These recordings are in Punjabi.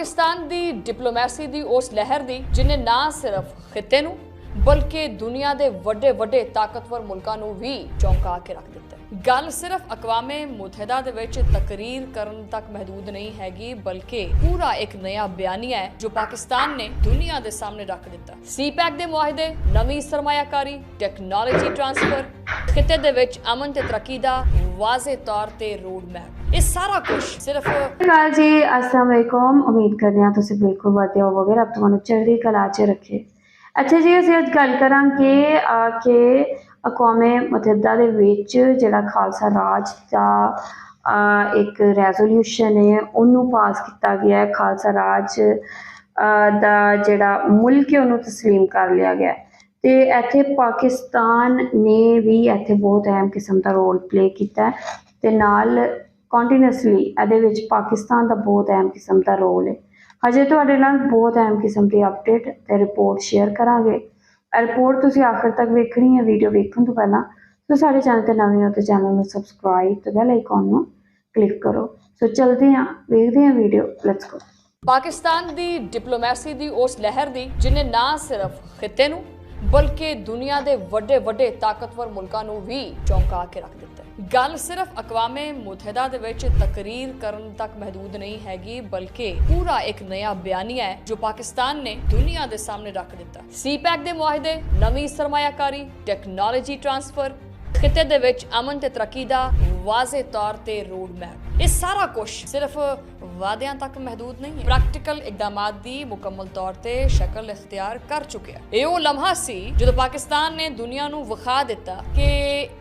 ਪਾਕਿਸਤਾਨ ਦੀ ਡਿਪਲੋਮੈਸੀ ਦੀ ਉਸ ਲਹਿਰ ਦੀ, ਜਿਨੇ ਨਾ ਸਿਰਫ ਖਿੱਤੇ ਨੂੰ, ਬਲਕਿ ਦੁਨੀਆ ਦੇ ਵੱਡੇ ਵੱਡੇ ਤਾਕਤਵਰ ਮੁਲਕਾਂ ਨੂੰ ਵੀ ਚੌਂਕਾ ਕੇ ਰੱਖ ਦਿੱਤਾ ਗੱਲ ਸਿਰਫ ਅਕਵਾਮੇ ਮੁਤਹਿਦਾ ਦੇ ਵਿੱਚ ਤਕਰੀਰ ਕਰਨ ਤੱਕ ਮਹਦੂਦ ਨਹੀਂ ਹੈਗੀ, ਬਲਕਿ ਪੂਰਾ ਇੱਕ ਨਵਾਂ ਬਿਆਨੀਆ ਹੈ ਜੋ ਪਾਕਿਸਤਾਨ ਨੇ ਦੁਨੀਆ ਦੇ ਸਾਹਮਣੇ ਰੱਖ ਦਿੱਤਾ। ਸੀਪੈਕ ਦੇ ਮੁਆਹਦੇ, ਨਵੀਂ ਸਰਮਾਇਆਕਾਰੀ ਟੈਕਨੋਲੋਜੀ ਟ੍ਰਾਂਸਫਰ ਖਿੱਤੇ ਦੇ ਵਿੱਚ ਅਮਨ ਤੇ ਤਰੱਕੀ ਦਾ ਵਾਜ਼ੇ ਤੌਰ ਤੇ ਰੋਡ ਮੈਪ ਇਹ ਸਾਰਾ ਕੁਝ ਸਿਰਫ ਸਤਿ ਸ਼੍ਰੀ ਅਕਾਲ ਜੀ ਅਸਲਾਮ ਵਾਲੇਕੁਮ ਉਮੀਦ ਕਰਦੇ ਹਾਂ ਤੁਸੀਂ ਬਿਲਕੁਲ ਵਧੀਆ ਹੋਵੋਗੇ ਰੱਬ ਤੁਹਾਨੂੰ ਚੜ੍ਹਦੀ ਕਲਾ 'ਚ ਰੱਖੇ ਅੱਛਾ ਜੀ ਅਸੀਂ ਅੱਜ ਗੱਲ ਕਰਾਂਗੇ ਆ ਕਿ ਅਕਵਾਮੇ ਮੁਤੱਹਦਾ ਦੇ ਵਿੱਚ ਜਿਹੜਾ ਖਾਲਸਾ ਰਾਜ ਦਾ ਆ, ਇੱਕ ਰੈਜ਼ੋਲੂਸ਼ਨ ਹੈ ਉਹਨੂੰ ਪਾਸ ਕੀਤਾ ਗਿਆ ਹੈ ਖਾਲਸਾ ਰਾਜ ਆ, ਦਾ ਜਿਹੜਾ ਮੁਲਕ ਹੈ ਉਹਨੂੰ تسلیم ਕਰ ਲਿਆ ਗਿਆ ਹੈ। ਤੇ ਇੱਥੇ ਪਾਕਿਸਤਾਨ ਨੇ ਵੀ ਇੱਥੇ ਬਹੁਤ ਅਹਿਮ ਕਿਸਮ ਦਾ ਰੋਲ ਪਲੇ ਕੀਤਾ ਹੈ ਤੇ ਨਾਲ ਕੰਟੀਨਿਊਸਲੀ ਇਹਦੇ ਵਿੱਚ ਪਾਕਿਸਤਾਨ ਦਾ ਬਹੁਤ ਅਹਿਮ ਕਿਸਮ ਦਾ ਰੋਲ ਹੈ। ਹਜੇ ਤੁਹਾਡੇ ਨਾਲ ਬਹੁਤ ਅਹਿਮ ਕਿਸਮ ਦੀ ਅਪਡੇਟ ਤੇ ਰਿਪੋਰਟ ਸ਼ੇਅਰ ਕਰਾਂਗੇ। ਰਿਪੋਰਟ ਤੁਸੀਂ ਆਖਰ ਤੱਕ ਵੇਖਣੀ ਹੈ ਵੀਡੀਓ ਵੇਖਣ ਤੋਂ ਪਹਿਲਾਂ ਸੋ ਸਾਡੇ ਚੈਨਲ ਤੇ ਨਵੇਂ ਹੋ ਤਾਂ ਚੈਨਲ ਨੂੰ ਸਬਸਕ੍ਰਾਈਬ ਤੇ ਬੈਲ ਆਈਕਨ ਨੂੰ ਕਲਿੱਕ ਕਰੋ। ਸੋ ਚਲਦੇ ਹਾਂ, ਵੇਖਦੇ ਹਾਂ ਵੀਡੀਓ ਲੈਟਸ ਗੋ ਪਾਕਿਸਤਾਨ ਦੀ ਡਿਪਲੋਮੈਸੀ ਦੀ ਉਸ ਲਹਿਰ ਦੀ, ਜਿਨੇ ਨਾ ਸਿਰਫ ਖਿੱਤੇ ਨੂੰ ਬਲਕਿ ਦੁਨੀਆ ਦੇ ਵੱਡੇ ਵੱਡੇ ਤਾਕਤਵਰ ਮੁਲਕਾਂ ਨੂੰ ਵੀ ਚੌਂਕਾ ਕੇ ਰੱਖ ਦਿੱਤਾ ਹੈ। ਗੱਲ ਸਿਰਫ ਅਕਵਾਮੇ ਮੁਤਹਿਦਾ ਦੇ ਵਿੱਚ ਤਕਰੀਰ ਕਰਨ ਤੱਕ ਮਹਦੂਦ ਨਹੀਂ ਹੈਗੀ, ਬਲਕਿ ਪੂਰਾ ਇੱਕ ਨਵਾਂ ਬਿਆਨੀਆ ਹੈ ਜੋ ਪਾਕਿਸਤਾਨ ਨੇ ਦੁਨੀਆ ਦੇ ਸਾਹਮਣੇ ਰੱਖ ਦਿੱਤਾ ਸੀਪੈਕ ਦੇ ਮੁਆਹਦੇ, ਨਵੀਂ ਸਰਮਾਇਆਕਾਰੀ ਟੈਕਨੋਲੋਜੀ ਟ੍ਰਾਂਸਫਰ ਖਿੱਤੇ ਦੇ ਵਿੱਚ ਅਮਨ ਤੇ ਤਰੱਕੀ ਦਾ ਵਾਜ਼ੇ ਤੌਰ ਤੇ ਰੋਡ ਮੈਪ ਇਹ ਸਾਰਾ ਕੁਝ ਸਿਰਫ ਵਾਅਦਿਆਂ ਤੱਕ ਮਹਦੂਦ ਨਹੀਂ ਹੈ। ਪ੍ਰੈਕਟੀਕਲ ਇਕਦਾਮਾਤ ਦੀ ਮੁਕੰਮਲ ਤੌਰ ਤੇ ਸ਼ਕਲ ਇਖਤਿਆਰ ਕਰ ਚੁੱਕਿਆ ਇਹ ਉਹ ਲਮਹਾ ਸੀ ਜਦੋਂ ਪਾਕਿਸਤਾਨ ਨੇ ਦੁਨੀਆ ਨੂੰ ਵਿਖਾ ਦਿੱਤਾ ਕਿ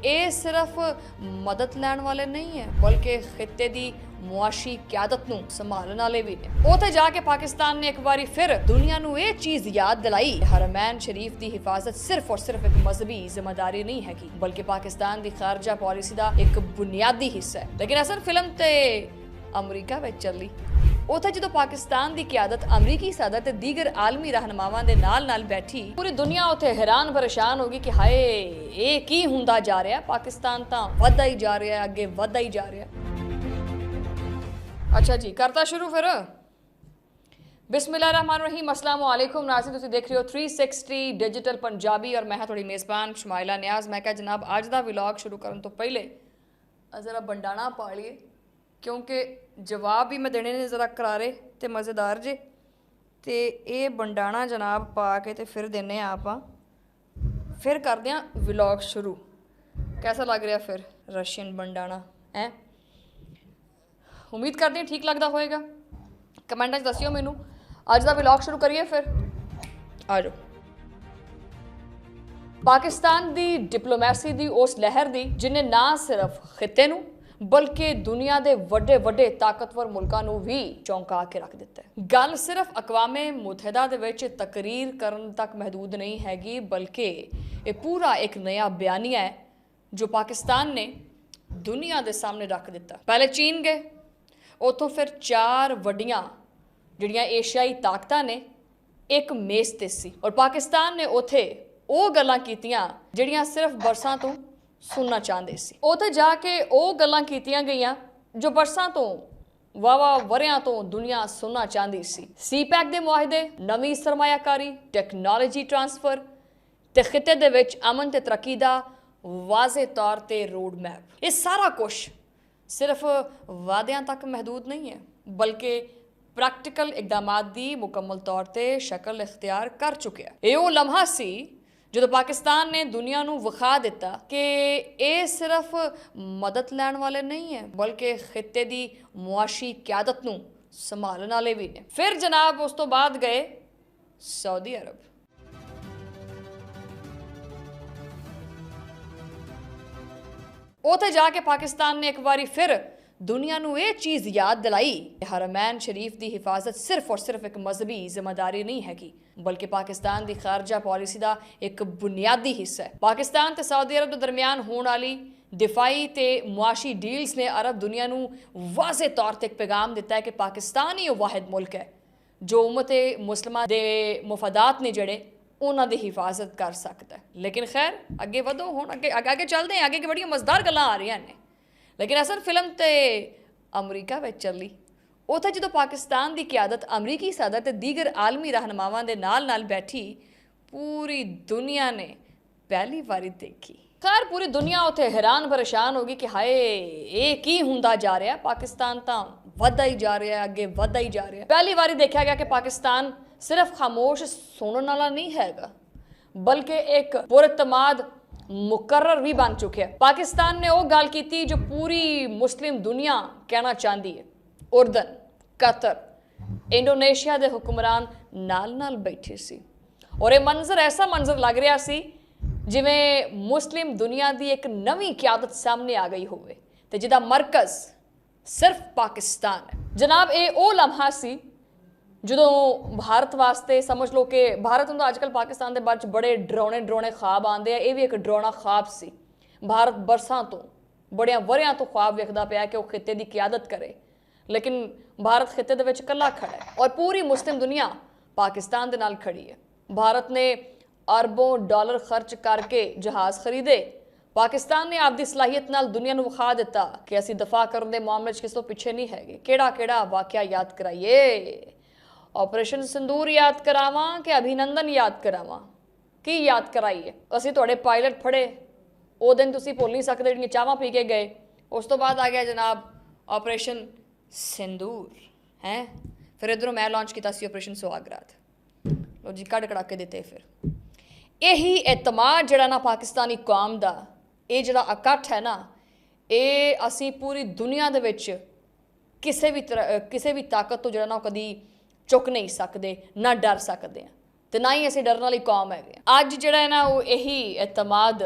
ਇਹ ਸਿਰਫ ਮਦਦ ਲੈਣ ਵਾਲੇ ਨਹੀਂ ਹੈ, ਬਲਕਿ ਖਿੱਤੇ ਦੀ ਮੁਆਸ਼ੀ ਕਿਆਦਤ ਨੂੰ ਸੰਭਾਲਣ ਵਾਲੇ ਵੀ ਨੇ। ਉੱਥੇ ਜਾ ਕੇ ਪਾਕਿਸਤਾਨ ਨੇ ਇੱਕ ਵਾਰੀ ਫਿਰ ਦੁਨੀਆ ਨੂੰ ਇਹ ਚੀਜ਼ ਯਾਦ ਦਿਲਾਈ। ਹਰਮੈਨ ਸ਼ਰੀਫ ਦੀ ਹਿਫਾਜ਼ਤ ਸਿਰਫ ਔਰ ਸਿਰਫ ਇੱਕ ਮਜ਼ਹਬੀ ਜ਼ਿੰਮੇਵਾਰੀ ਨਹੀਂ ਹੈਗੀ, ਬਲਕਿ ਪਾਕਿਸਤਾਨ ਦੀ ਖਾਰਜਾ ਪਾਲਿਸੀ ਦਾ ਇੱਕ ਬੁਨਿਆਦੀ ਹਿੱਸਾ ਹੈ। ਲੇਕਿਨ ਅਸਲ ਫਿਲਮ ਤੇ ਅਮਰੀਕਾ ਵਿੱਚ ਚੱਲੀ। ਉੱਥੇ ਜਦੋਂ ਪਾਕਿਸਤਾਨ ਦੀ ਕਿਆਦਤ ਅਮਰੀਕੀ ਸਦਰ ਤੇ ਦੀਗਰ ਆਲਮੀ ਰਹਿਨਮਾਵਾਂ ਦੇ ਨਾਲ-ਨਾਲ ਬੈਠੀ, ਪੂਰੀ ਦੁਨੀਆ ਉੱਥੇ ਹੈਰਾਨ ਪਰੇਸ਼ਾਨ ਹੋ ਗਈ ਕਿ ਹਾਏ, ਇਹ ਕੀ ਹੁੰਦਾ ਜਾ ਰਿਹਾ? ਪਾਕਿਸਤਾਨ ਤਾਂ ਵੱਧਦਾ ਹੀ ਜਾ ਰਿਹਾ, ਅੱਗੇ ਵੱਧਦਾ ਹੀ ਜਾ ਰਿਹਾ। ਅੱਛਾ ਜੀ, ਕਰਤਾ ਸ਼ੁਰੂ ਫਿਰ। ਬਿਸਮਿਲ੍ਲਾਹਿਰਰਹਿਮਾਨਿਰਰਹੀਮ ਅਸਲਾਮ ਵਾਲੇਕੁਮ ਨਾਜ਼ਰੀਨ, ਤੁਸੀਂ ਦੇਖ ਰਹੇ ਹੋ 360 ਡਿਜੀਟਲ ਪੰਜਾਬੀ ਔਰ ਮੈਂ ਹਾਂ ਤੁਹਾਡੀ ਮੇਜ਼ਬਾਨ ਸ਼ਮਾਇਲਾ ਨਿਆਜ਼। ਮੈਂ ਕਿਹਾ ਜਨਾਬ, ਅੱਜ ਦਾ ਵਲੌਗ ਸ਼ੁਰੂ ਕਰਨ ਤੋਂ ਪਹਿਲੇ ਜ਼ਰਾ ਬੰਡਾਣਾ ਪਾ ਲਈਏ, ਕਿਉਂਕਿ ਜਵਾਬ ਵੀ ਮੈਂ ਦੇਣੇ ਨੇ ਜ਼ਰਾ ਕਰਾਰੇ ਤੇ ਮਜ਼ੇਦਾਰ ਜੇ। ਤੇ ਇਹ ਬੰਡਾਣਾ ਜਨਾਬ ਪਾ ਕੇ ਤੇ ਫਿਰ ਦਿੰਨੇ ਆ ਆਪਾਂ। ਫਿਰ ਕਰਦੇ ਆ ਵਲੌਗ ਸ਼ੁਰੂ। ਕੈਸਾ ਲੱਗ ਰਿਹਾ ਫਿਰ ਰਸ਼ੀਅਨ ਬੰਡਾਣਾ, ਹੈ? ਉਮੀਦ ਕਰਦੇ ਹਾਂ ਠੀਕ ਲੱਗਦਾ ਹੋਵੇਗਾ ਕਮੈਂਟਾਂ 'ਚ ਦੱਸਿਓ ਮੈਨੂੰ। ਅੱਜ ਦਾ ਵਲੌਗ ਸ਼ੁਰੂ ਕਰੀਏ ਫਿਰ। ਆ ਜਾਓ ਪਾਕਿਸਤਾਨ ਦੀ ਡਿਪਲੋਮੈਸੀ ਦੀ ਉਸ ਲਹਿਰ ਦੀ ਜਿਨੇ ਨਾ ਸਿਰਫ ਖਿੱਤੇ ਨੂੰ ਬਲਕਿ ਦੁਨੀਆ ਦੇ ਵੱਡੇ ਵੱਡੇ ਤਾਕਤਵਰ ਮੁਲਕਾਂ ਨੂੰ ਵੀ ਚੌਂਕਾ ਕੇ ਰੱਖ ਦਿੱਤਾ ਹੈ। ਗੱਲ ਸਿਰਫ ਅਕਵਾਮੇ ਮੁਤਹਦਾ ਦੇ ਵਿੱਚ ਤਕਰੀਰ ਕਰਨ ਤੱਕ ਮਹਦੂਦ ਨਹੀਂ ਹੈਗੀ ਬਲਕਿ ਇਹ ਪੂਰਾ ਇੱਕ ਨਵਾਂ ਬਿਆਨੀਆ ਹੈ ਜੋ ਪਾਕਿਸਤਾਨ ਨੇ ਦੁਨੀਆ ਦੇ ਸਾਹਮਣੇ ਰੱਖ ਦਿੱਤਾ। ਪਹਿਲੇ ਚੀਨ ਗਏ ਉੱਥੋਂ ਫਿਰ ਚਾਰ ਵੱਡੀਆਂ ਜਿਹੜੀਆਂ ਏਸ਼ੀਆਈ ਤਾਕਤਾਂ ਨੇ, ਇੱਕ ਮੇਜ਼ ਤੇ ਸੀ। ਔਰ ਪਾਕਿਸਤਾਨ ਨੇ ਉਥੇ ਉਹ ਗੱਲਾਂ ਕੀਤੀਆਂ ਜਿਹੜੀਆਂ ਸਿਰਫ ਬਰਸਾਂ ਤੋਂ ਸੁਣਨਾ ਚਾਹੁੰਦੇ ਸੀ। ਉਥੇ ਜਾ ਕੇ ਉਹ ਗੱਲਾਂ ਕੀਤੀਆਂ ਗਈਆਂ ਜੋ ਬਰਸਾਂ ਤੋਂ ਵਾਵਾ ਵਰਿਆਂ ਤੋਂ ਦੁਨੀਆ ਸੁਣਨਾ ਚਾਹੁੰਦੀ ਸੀ। ਸੀਪੈਕ ਦੇ ਮੁਆਹਦੇ, ਨਵੀਂ ਸਰਮਾਇਆਕਾਰੀ ਟੈਕਨੋਲੋਜੀ ਟ੍ਰਾਂਸਫਰ ਤੇ ਖਿੱਤੇ ਦੇ ਵਿੱਚ ਅਮਨ ਤੇ ਤਰੱਕੀ ਦਾ ਵਾਜ਼ੇ ਤੌਰ ਤੇ ਰੋਡ ਮੈਪ ਇਹ ਸਾਰਾ ਕੁਝ ਸਿਰਫ ਵਾਅਦਿਆਂ ਤੱਕ ਮਹਦੂਦ ਨਹੀਂ ਹੈ, ਬਲਕਿ ਪ੍ਰੈਕਟੀਕਲ ਇਕਦਾਮਾਤ ਦੀ ਮੁਕੰਮਲ ਤੌਰ ਤੇ ਸ਼ਕਲ ਇਖਤਿਆਰ ਕਰ ਚੁੱਕਿਆ ਇਹ ਉਹ ਲਮਹਾ ਸੀ ਜਦੋਂ ਪਾਕਿਸਤਾਨ ਨੇ ਦੁਨੀਆ ਨੂੰ ਵਿਖਾ ਦਿੱਤਾ ਕਿ ਇਹ ਸਿਰਫ ਮਦਦ ਲੈਣ ਵਾਲੇ ਨਹੀਂ ਹੈ, ਬਲਕਿ ਖਿੱਤੇ ਦੀ ਮੁਆਸ਼ੀ ਕਿਆਦਤ ਨੂੰ ਸੰਭਾਲਣ ਵਾਲੇ ਵੀ ਨੇ। ਫਿਰ ਜਨਾਬ ਉਸ ਤੋਂ ਬਾਅਦ ਗਏ ਸਾਊਦੀ ਅਰਬ। ਉੱਥੇ ਜਾ ਕੇ ਪਾਕਿਸਤਾਨ ਨੇ ਇੱਕ ਵਾਰੀ ਫਿਰ ਦੁਨੀਆ ਨੂੰ ਇਹ ਚੀਜ਼ ਯਾਦ ਦਿਲਾਈ ਕਿ ਹਰਮੈਨ ਸ਼ਰੀਫ ਦੀ ਹਿਫਾਜ਼ਤ ਸਿਰਫ ਔਰ ਸਿਰਫ ਇੱਕ ਮਜ਼ਹਬੀ ਜ਼ਿੰਮੇਵਾਰੀ ਨਹੀਂ ਹੈਗੀ, ਬਲਕਿ ਪਾਕਿਸਤਾਨ ਦੀ ਖਾਰਜਾ ਪਾਲਿਸੀ ਦਾ ਇੱਕ ਬੁਨਿਆਦੀ ਹਿੱਸਾ ਹੈ। ਪਾਕਿਸਤਾਨ ਤੇ ਸਾਊਦੀ ਅਰਬ ਦੇ ਦਰਮਿਆਨ ਹੋਣ ਵਾਲੀ ਦਿਫਾਈ ਤੇ ਮੁਆਸ਼ੀ ਡੀਲਸ ਨੇ ਅਰਬ ਦੁਨੀਆ ਨੂੰ ਵਾਜ਼ੇ ਤੌਰ ਤੇ ਇੱਕ ਪੈਗਾਮ ਦਿੱਤਾ ਹੈ ਕਿ ਪਾਕਿਸਤਾਨ ਹੀ ਉਹ ਵਾਹਿਦ ਮੁਲਕ ਹੈ, ਜੋ ਉਮਤੇ ਮੁਸਲਮਾਨ ਦੇ ਮੁਫਾਦਾਤ ਨੇ ਜਿਹੜੇ ਉਹਨਾਂ ਦੀ ਹਿਫਾਜ਼ਤ ਕਰ ਸਕਦਾ ਲੇਕਿਨ ਖੈਰ, ਅੱਗੇ ਵਧੋ, ਹੁਣ ਅੱਗੇ ਅੱਗੇ ਚੱਲਦੇ ਹਾਂ, ਅੱਗੇ ਕਿ ਬੜੀਆਂ ਮਜ਼ਦਾਰ ਗੱਲਾਂ ਆ ਰਹੀਆਂ ਨੇ। ਲੇਕਿਨ ਅਸਲ ਫਿਲਮ ਤੇ ਅਮਰੀਕਾ ਵਿੱਚ ਚੱਲੀ। ਉੱਥੇ ਜਦੋਂ ਪਾਕਿਸਤਾਨ ਦੀ ਕਿਆਦਤ ਅਮਰੀਕੀ ਸਦਰ ਤੇ ਦੀਗਰ ਆਲਮੀ ਰਹਿਨਮਾਵਾਂ ਦੇ ਨਾਲ-ਨਾਲ ਬੈਠੀ, ਪੂਰੀ ਦੁਨੀਆ ਨੇ ਪਹਿਲੀ ਵਾਰੀ ਦੇਖੀ। ਖੈਰ, ਪੂਰੀ ਦੁਨੀਆ ਉੱਥੇ ਹੈਰਾਨ ਪਰੇਸ਼ਾਨ ਹੋ ਗਈ ਕਿ ਹਾਏ, ਇਹ ਕੀ ਹੁੰਦਾ ਜਾ ਰਿਹਾ? ਪਾਕਿਸਤਾਨ ਤਾਂ ਵੱਧਦਾ ਹੀ ਜਾ ਰਿਹਾ, ਅੱਗੇ ਵੱਧਦਾ ਹੀ ਜਾ ਰਿਹਾ। ਪਹਿਲੀ ਵਾਰੀ ਦੇਖਿਆ ਗਿਆ ਕਿ ਪਾਕਿਸਤਾਨ ਸਿਰਫ ਖਾਮੋਸ਼ ਸੁਣਨ ਵਾਲਾ ਨਹੀਂ ਹੈਗਾ, ਬਲਕਿ ਇੱਕ ਪੁਰਤਮਾਦ ਮੁਕਰਰ ਵੀ ਬਣ ਚੁੱਕਿਆ ਪਾਕਿਸਤਾਨ ਨੇ ਉਹ ਗੱਲ ਕੀਤੀ ਜੋ ਪੂਰੀ ਮੁਸਲਿਮ ਦੁਨੀਆ ਕਹਿਣਾ ਚਾਹੁੰਦੀ ਹੈ। ਉਰਦਨ, ਕਤਰ, ਇੰਡੋਨੇਸ਼ੀਆ ਦੇ ਹੁਕਮਰਾਨ ਨਾਲ-ਨਾਲ ਬੈਠੇ ਸੀ। ਔਰ ਇਹ ਮੰਜ਼ਰ, ਐਸਾ ਮੰਜ਼ਰ ਲੱਗ ਰਿਹਾ ਸੀ ਜਿਵੇਂ ਮੁਸਲਿਮ ਦੁਨੀਆ ਦੀ ਇੱਕ ਨਵੀਂ ਕਿਆਦਤ ਸਾਹਮਣੇ ਆ ਗਈ ਹੋਵੇ ਤੇ ਜਿਹਦਾ ਮਰਕਜ਼ ਸਿਰਫ ਪਾਕਿਸਤਾਨ ਹੈ। ਜਨਾਬ, ਇਹ ਉਹ ਲਮਹਾ ਸੀ ਜਦੋਂ ਭਾਰਤ ਵਾਸਤੇ ਸਮਝ ਲਓ ਕਿ ਭਾਰਤ ਨੂੰ ਤਾਂ ਅੱਜਕੱਲ ਪਾਕਿਸਤਾਨ ਦੇ ਬਾਰੇ 'ਚ ਬੜੇ ਡਰਾਉਣੇ ਡਰਾਉਣੇ ਖਾਬ ਆਉਂਦੇ ਆ। ਇਹ ਵੀ ਇੱਕ ਡਰਾਉਣਾ ਖਾਬ ਸੀ। ਭਾਰਤ ਬਰਸਾਂ ਤੋਂ, ਬੜਿਆਂ ਵਰਿਆਂ ਤੋਂ ਖਾਬ ਵੇਖਦਾ ਪਿਆ ਕਿ ਉਹ ਖਿੱਤੇ ਦੀ ਕਿਆਦਤ ਕਰੇ। ਲੇਕਿਨ ਭਾਰਤ ਖਿੱਤੇ ਦੇ ਵਿੱਚ ਇਕੱਲਾ ਖੜਾ ਹੈ ਔਰ ਪੂਰੀ ਮੁਸਲਿਮ ਦੁਨੀਆ ਪਾਕਿਸਤਾਨ ਦੇ ਨਾਲ ਖੜੀ ਹੈ। ਭਾਰਤ ਨੇ ਅਰਬੋਂ ਡਾਲਰ ਖਰਚ ਕਰਕੇ ਜਹਾਜ਼ ਖਰੀਦੇ। ਪਾਕਿਸਤਾਨ ਨੇ ਆਪਦੀ ਸਲਾਹੀਅਤ ਨਾਲ ਦੁਨੀਆ ਨੂੰ ਵਿਖਾ ਦਿੱਤਾ ਕਿ ਅਸੀਂ ਦਫਾ ਕਰਨ ਦੇ ਮਾਮਲੇ 'ਚ ਕਿਸੇ ਤੋਂ ਪਿੱਛੇ ਨਹੀਂ ਹੈਗੇ। ਕਿਹੜਾ ਕਿਹੜਾ ਵਾਕਿਆ ਯਾਦ ਕਰਾਈਏ? ਆਪਰੇਸ਼ਨ ਸਿੰਦੂਰ ਯਾਦ ਕਰਾਵਾਂ ਕਿ ਅਭਿਨੰਦਨ ਯਾਦ ਕਰਾਵਾਂ? ਕੀ ਯਾਦ ਕਰਾਈਏ ਅਸੀਂ ਤੁਹਾਡੇ ਪਾਇਲਟ ਫੜੇ। ਉਹ ਦਿਨ ਤੁਸੀਂ ਭੁੱਲ ਨਹੀਂ ਸਕਦੇ ਜਿਹੜੀਆਂ ਚਾਹਾਂ ਪੀ ਕੇ ਗਏ। ਉਸ ਤੋਂ ਬਾਅਦ ਆ ਗਿਆ ਜਨਾਬ ਆਪਰੇਸ਼ਨ ਸਿੰਦੂਰ ਹੈ? ਫਿਰ ਇਧਰੋਂ ਮੈਂ ਲਾਂਚ ਕੀਤਾ ਸੀ ਆਪਰੇਸ਼ਨ ਸੁਹਾਗਰਾਤ ਲੋ ਜੀ, ਕੱਢ ਕੜਾ ਕੇ ਦਿੱਤੇ ਫਿਰ। ਇਹੀ ਇਤਮਾਦ ਜਿਹੜਾ ਨਾ ਪਾਕਿਸਤਾਨੀ ਕੌਮ ਦਾ, ਇਹ ਜਿਹੜਾ ਇਕੱਠ ਹੈ ਨਾ, ਇਹ ਅਸੀਂ ਪੂਰੀ ਦੁਨੀਆ ਦੇ ਵਿੱਚ ਕਿਸੇ ਵੀ ਤਰ੍ਹਾਂ ਕਿਸੇ ਵੀ ਤਾਕਤ ਤੋਂ ਜਿਹੜਾ ਨਾ ਉਹ ਕਦੀ ਚੁੱਕ ਨਹੀਂ ਸਕਦੇ, ਨਾ ਡਰ ਸਕਦੇ ਆ। ਤੇ ਨਾ ਹੀ ਅਸੀਂ ਡਰਨ ਵਾਲੀ ਕੌਮ ਹੈਗੇ ਅੱਜ ਜਿਹੜਾ ਹੈ ਨਾ, ਉਹ ਇਹੀ ਇਤਮਾਦ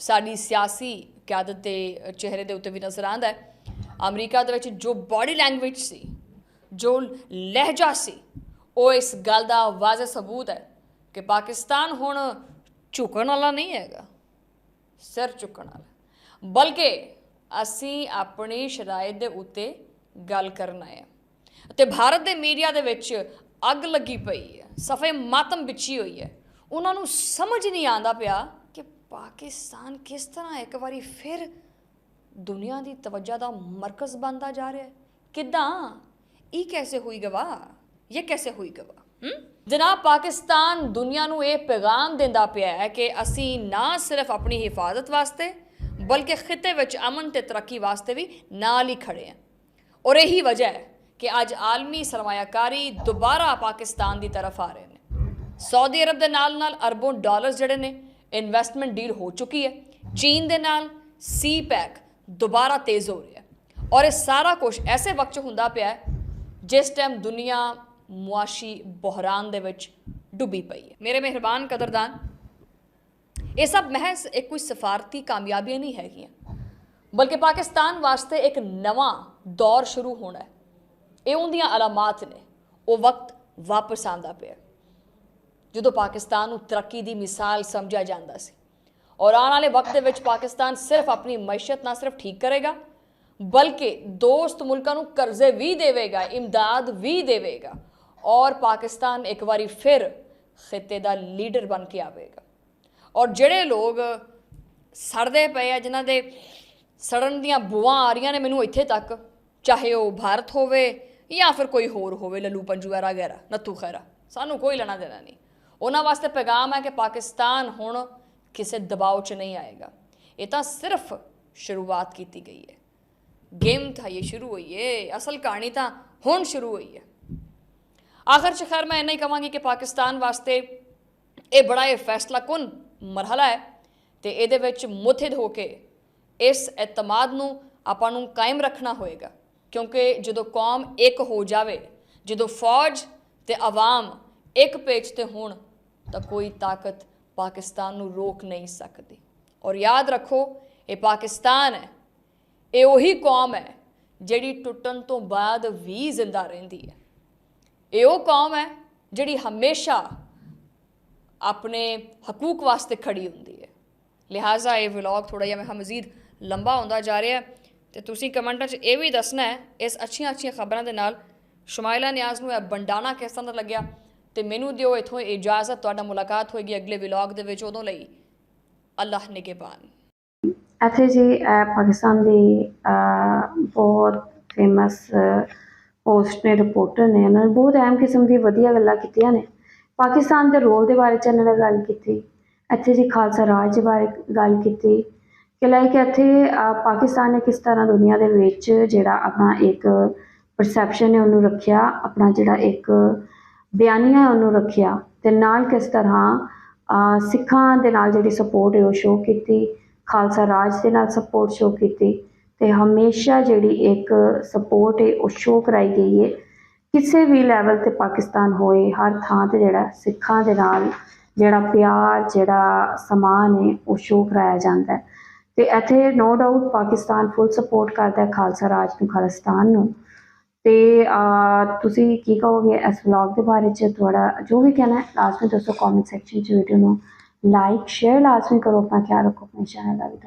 ਸਾਡੀ ਸਿਆਸੀ ਕਿਆਦਤ ਦੇ ਚਿਹਰੇ ਦੇ ਉੱਤੇ ਵੀ ਨਜ਼ਰ ਆਉਂਦਾ ਹੈ। ਅਮਰੀਕਾ ਦੇ ਵਿੱਚ ਜੋ ਬਾਡੀ ਲੈਂਗੁਏਜ ਸੀ, ਜੋ ਲਹਿਜਾ ਸੀ, ਉਹ ਇਸ ਗੱਲ ਦਾ ਵਾਜ਼ਿਹ ਸਬੂਤ ਹੈ ਕਿ ਪਾਕਿਸਤਾਨ ਹੁਣ ਝੁਕਣ ਵਾਲਾ ਨਹੀਂ ਹੈਗਾ, ਸਿਰ ਚੁੱਕਣ ਵਾਲਾ। ਬਲਕਿ ਅਸੀਂ ਆਪਣੀ ਸ਼ਰਾਇਤ ਦੇ ਉੱਤੇ ਗੱਲ ਕਰਨ ਹੈ। ਅਤੇ ਭਾਰਤ ਦੇ ਮੀਡੀਆ ਦੇ ਵਿੱਚ ਅੱਗ ਲੱਗੀ ਪਈ ਹੈ, ਸਫੇ ਮਾਤਮ ਵਿਛੀ ਹੋਈ ਹੈ। ਉਹਨਾਂ ਨੂੰ ਸਮਝ ਨਹੀਂ ਆਉਂਦਾ ਪਿਆ ਕਿ ਪਾਕਿਸਤਾਨ ਕਿਸ ਤਰ੍ਹਾਂ ਇੱਕ ਵਾਰੀ ਫਿਰ ਦੁਨੀਆ ਦੀ ਤਵੱਜਾ ਦਾ ਮਰਕਜ਼ ਬਣਦਾ ਜਾ ਰਿਹਾ ਹੈ। ਕਿਦਾਂ? ਇਹ ਕੈਸੇ ਹੋਈ ਗਵਾ ਇਹ ਕੈਸੇ ਹੋਈ ਗਵਾ ਹਮ ਜਨਾਬ, ਪਾਕਿਸਤਾਨ ਦੁਨੀਆ ਨੂੰ ਇਹ ਪੈਗਾਮ ਦਿੰਦਾ ਪਿਆ ਹੈ ਕਿ ਅਸੀਂ ਨਾ ਸਿਰਫ ਆਪਣੀ ਹਿਫਾਜ਼ਤ ਵਾਸਤੇ, ਬਲਕਿ ਖਿੱਤੇ ਵਿੱਚ ਅਮਨ ਤੇ ਤਰੱਕੀ ਵਾਸਤੇ ਵੀ ਨਾਲ ਹੀ ਖੜੇ ਹਾਂ। ਔਰ ਇਹੀ ਵਜ੍ਹਾ ਹੈ ਕਿ ਅੱਜ ਆਲਮੀ ਸਰਮਾਇਆਕਾਰੀ ਦੁਬਾਰਾ ਪਾਕਿਸਤਾਨ ਦੀ ਤਰਫ ਆ ਰਹੇ ਨੇ। ਸਾਊਦੀ ਅਰਬ ਦੇ ਨਾਲ ਨਾਲ ਅਰਬੋਂ ਡਾਲਰ ਜਿਹੜੇ ਨੇ ਇਨਵੈਸਟਮੈਂਟ ਡੀਲ ਹੋ ਚੁੱਕੀ ਹੈ। ਚੀਨ ਦੇ ਨਾਲ ਸੀ ਪੈਕ ਦੁਬਾਰਾ ਤੇਜ਼ ਹੋ ਰਿਹਾ ਔਰ ਇਹ ਸਾਰਾ ਕੁਝ ਐਸੇ ਵਕਤ 'ਚ ਹੁੰਦਾ ਪਿਆ ਜਿਸ ਟਾਈਮ ਦੁਨੀਆ ਮੁਆਸ਼ੀ ਬੁਹਰਾਨ ਦੇ ਵਿੱਚ ਡੁੱਬੀ ਪਈ ਹੈ। ਮੇਰੇ ਮਿਹਰਬਾਨ ਕਦਰਦਾਨ, ਇਹ ਸਭ ਮਹਿਜ਼ ਇੱਕ ਕੋਈ ਸਫਾਰਤੀ ਕਾਮਯਾਬੀਆਂ ਨਹੀਂ ਹੈਗੀਆਂ, ਬਲਕਿ ਪਾਕਿਸਤਾਨ ਵਾਸਤੇ ਇੱਕ ਨਵਾਂ ਦੌਰ ਸ਼ੁਰੂ ਹੋਣਾ ਹੈ। ਇਹ ਉਹਦੀਆਂ ਅਲਾਮਾਤ ਨੇ। ਉਹ ਵਕਤ ਵਾਪਸ ਆਂਦਾ ਪਿਆ। ਜਦੋਂ ਪਾਕਿਸਤਾਨ ਨੂੰ ਤਰੱਕੀ ਦੀ ਮਿਸਾਲ ਸਮਝਿਆ ਜਾਂਦਾ ਸੀ ਔਰ ਆਉਣ ਵਾਲੇ ਵਕਤ ਦੇ ਵਿੱਚ ਪਾਕਿਸਤਾਨ ਸਿਰਫ ਆਪਣੀ ਮੈਸ਼ਤ ਨਾ ਸਿਰਫ ਠੀਕ ਕਰੇਗਾ, ਬਲਕਿ ਦੋਸਤ ਮੁਲਕਾਂ ਨੂੰ ਕਰਜ਼ੇ ਵੀ ਦੇਵੇਗਾ, ਇਮਦਾਦ ਵੀ ਦੇਵੇਗਾ ਔਰ ਪਾਕਿਸਤਾਨ ਇੱਕ ਵਾਰੀ ਫਿਰ ਖਿੱਤੇ ਦਾ ਲੀਡਰ ਬਣ ਕੇ ਆਵੇਗਾ। ਔਰ ਜਿਹੜੇ ਲੋਕ ਸੜਦੇ ਪਏ ਆ, ਜਿਨ੍ਹਾਂ ਦੇ ਸੜਨ ਦੀਆਂ ਬੂਆਂ ਆ ਰਹੀਆਂ ਨੇ, ਮੈਨੂੰ ਇੱਥੇ ਤੱਕ, ਚਾਹੇ ਉਹ ਭਾਰਤ ਹੋਵੇ ਜਾਂ ਫਿਰ ਕੋਈ ਹੋਰ ਹੋਵੇ, ਲੱਲੂ ਪੰਜੂ ਐਰਾ ਗੈਰਾ ਨੱਥੂ ਖੈਰਾ ਸਾਨੂੰ ਕੋਈ ਲੈਣਾ ਦੇਣਾ ਨਹੀਂ। ਉਹਨਾਂ ਵਾਸਤੇ ਪੈਗਾਮ ਹੈ ਕਿ ਪਾਕਿਸਤਾਨ ਹੁਣ ਕਿਸੇ ਦਬਾਅ 'ਚ ਨਹੀਂ ਆਏਗਾ। ਇਹ ਤਾਂ ਸਿਰਫ ਸ਼ੁਰੂਆਤ ਕੀਤੀ ਗਈ ਹੈ। ਗੇਮ ਤਾਂ ਇਹ ਸ਼ੁਰੂ ਹੋਈ ਹੈ ਅਸਲ ਕਹਾਣੀ ਤਾਂ ਹੁਣ ਸ਼ੁਰੂ ਹੋਈ ਹੈ। ਆਖਰ ਚ ਖੈਰ ਮੈਂ ਇੰਨਾ ਹੀ ਕਹਾਂਗੀ ਕਿ ਪਾਕਿਸਤਾਨ ਵਾਸਤੇ ਇਹ ਬੜਾ ਇਹ ਫੈਸਲਾ ਕੁਨ ਮਰਹਲਾ ਹੈ ਤੇ ਇਹਦੇ ਵਿੱਚ ਮੁੱਠਿਦ ਹੋ ਕੇ ਇਸ ਇਤਮਾਦ ਨੂੰ ਆਪਾਂ ਨੂੰ ਕਾਇਮ ਰੱਖਣਾ ਹੋਏਗਾ। ਕਿਉਂਕਿ ਜਦੋਂ ਕੌਮ ਇੱਕ ਹੋ ਜਾਵੇ, ਜਦੋਂ ਫੌਜ ਤੇ ਆਵਾਮ ਇੱਕ ਪੇਜ ਤੇ ਹੋਣ, ਤਾਂ ਕੋਈ ਤਾਕਤ ਪਾਕਿਸਤਾਨ ਨੂੰ ਰੋਕ ਨਹੀਂ ਸਕਦੀ। ਔਰ ਯਾਦ ਰੱਖੋ, ਇਹ ਪਾਕਿਸਤਾਨ ਹੈ, ਇਹ ਉਹੀ ਕੌਮ ਹੈ ਜਿਹੜੀ ਟੁੱਟਣ ਤੋਂ ਬਾਅਦ ਵੀ ਜ਼ਿੰਦਾ ਰਹਿੰਦੀ ਹੈ। ਇਹ ਉਹ ਕੌਮ ਹੈ ਜਿਹੜੀ ਹਮੇਸ਼ਾ ਆਪਣੇ ਹਕੂਕ ਵਾਸਤੇ ਖੜੀ ਹੁੰਦੀ ਹੈ। ਲਿਹਾਜ਼ਾ ਇਹ ਵਲੌਗ ਥੋੜਾ ਜਿਹਾ ਮੈਂ ਮਜ਼ੀਦ ਲੰਬਾ ਹੁੰਦਾ ਜਾ ਰਿਹਾ। ਹੈ ਤੇ ਤੁਸੀਂ ਕਮੈਂਟਾਂ 'ਚ ਇਹ ਵੀ ਦੱਸਣਾ ਹੈ ਇਸ ਅੱਛੀਆਂ ਅੱਛੀਆਂ ਖਬਰਾਂ ਦੇ ਨਾਲ ਸ਼ਮਾਇਲਾ ਨਿਆਜ਼ ਨੂੰ ਇਹ ਬੰਡਾਣਾ ਕਿਸ ਤਰ੍ਹਾਂ ਦਾ ਲੱਗਿਆ ਤੇ ਮੈਨੂੰ ਦਿਓ ਇਥੋਂ ਇਜਾਜ਼ਤ ਤੁਹਾਡਾ ਮੁਲਾਕਾਤ ਹੋਏਗੀ ਅਗਲੇ ਵਲੌਗ ਦੇ ਵਿੱਚ ਉਦੋਂ ਲਈ ਅੱਲਾਹ ਨਿਗਹਿਬਾਨ। ਇੱਥੇ ਜੀ ਅਹ, ਪਾਕਿਸਤਾਨ ਦੀ ਬਹੁਤ ਫੇਮਸ ਪੋਸਟ ਨੇ ਰਿਪੋਰਟਰ ਨੇ ਉਹਨਾਂ ਨੇ ਬਹੁਤ ਅਹਿਮ ਕਿਸਮ ਦੀ ਵਧੀਆ ਗੱਲਾਂ ਕੀਤੀਆਂ ਨੇ। ਪਾਕਿਸਤਾਨ ਦੇ ਰੋਲ ਦੇ ਬਾਰੇ ਚ ਇਹਨਾਂ ਨੇ ਗੱਲ ਕੀਤੀ। ਇੱਥੇ ਜੀ ਖਾਲਸਾ ਰਾਜ ਦੇ ਬਾਰੇ ਗੱਲ ਕੀਤੀ। ਕਿ ਲਾਈਕ ਇੱਥੇ ਪਾਕਿਸਤਾਨ ਨੇ ਕਿਸ ਤਰ੍ਹਾਂ ਦੁਨੀਆ ਦੇ ਵਿੱਚ ਜਿਹੜਾ ਆਪਣਾ ਇੱਕ ਪਰਸੈਪਸ਼ਨ ਹੈ ਉਹਨੂੰ ਰੱਖਿਆ, ਆਪਣਾ ਜਿਹੜਾ ਇੱਕ ਬਿਆਨੀਆ ਉਹਨੂੰ ਰੱਖਿਆ ਤੇ ਨਾਲ ਕਿਸ ਤਰ੍ਹਾਂ ਸਿੱਖਾਂ ਦੇ ਨਾਲ ਜਿਹੜੀ ਸਪੋਰਟ ਹੈ ਉਹ ਸ਼ੋਅ ਕੀਤੀ, ਖਾਲਸਾ ਰਾਜ ਦੇ ਨਾਲ ਸਪੋਰਟ ਸ਼ੋਅ ਕੀਤੀ ਤੇ ਹਮੇਸ਼ਾ ਜਿਹੜੀ ਇੱਕ ਸਪੋਰਟ ਹੈ ਉਹ ਸ਼ੋਅ ਕਰਾਈ ਗਈ ਹੈ। ਕਿਸੇ ਵੀ ਲੈਵਲ ਤੇ ਪਾਕਿਸਤਾਨ ਹੋਏ, ਹਰ ਥਾਂ ਤੇ ਜਿਹੜਾ ਸਿੱਖਾਂ ਦੇ ਨਾਲ ਜਿਹੜਾ ਪਿਆਰ, ਜਿਹੜਾ ਸਮਾਨ ਹੈ ਉਹ ਸ਼ੋਅ ਕਰਾਇਆ ਜਾਂਦਾ ਹੈ। ਤੇ ਇੱਥੇ no doubt Pakistan full support ਕਰਦਾ ਹੈ ਖਾਲਸਾ ਰਾਜ ਨੂੰ, ਖਾਲਿਸਤਾਨ ਨੂੰ। ਤੇ ਤੁਸੀਂ ਕੀ ਕਹੋਗੇ ਇਸ ਵਲੌਗ ਦੇ ਬਾਰੇ ਚ? ਤੁਹਾਡਾ ਜੋ ਵੀ ਕਹਿਣਾ ਹੈ, ਲਾਜ਼ਮੀ ਦੱਸੋ ਕਮੈਂਟ ਸੈਕਸ਼ਨ ਚ ਵੀਡੀਓ ਨੂੰ। ਲਾਈਕ ਸ਼ੇਅਰ ਲਾਜ਼ਮੀ ਕਰੋ, ਆਪਣਾ ਖਿਆਲ ਰੱਖੋ, ਆਪਣੇ ਚੈਨਲ ਦਾ ਵੀ।